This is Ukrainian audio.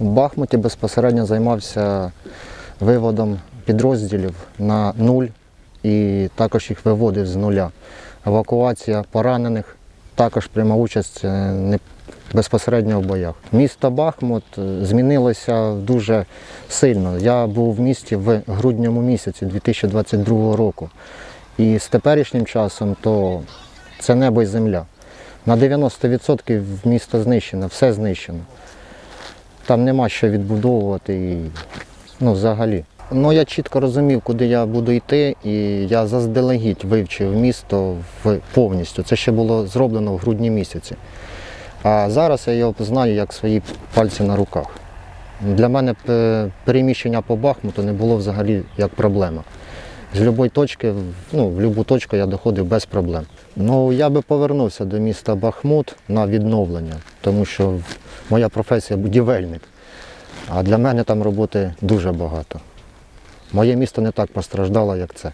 У Бахмуті безпосередньо займався виводом підрозділів на нуль і також їх виводив з нуля. Евакуація поранених, також приймав участь е, не- безпосередньо в боях. Місто Бахмут е, змінилося дуже сильно. Я був в місті в грудньому місяці 2022 року. І з теперішнім часом то це небо і земля. На 90% місто знищено, все знищено. Там нема що відбудовувати і, ну, взагалі. Ну, я чітко розумів, куди я буду йти, і я заздалегідь вивчив місто повністю. Це ще було зроблено в грудні місяці. А зараз я його знаю як свої пальці на руках. Для мене переміщення по Бахмуту не було взагалі як проблема. З будь-якої точки, ну, в будь-яку точку я доходив без проблем. Ну, я би повернувся до міста Бахмут на відновлення, тому що моя професія будівельник. А для мене там роботи дуже багато. Моє місто не так постраждало, як це.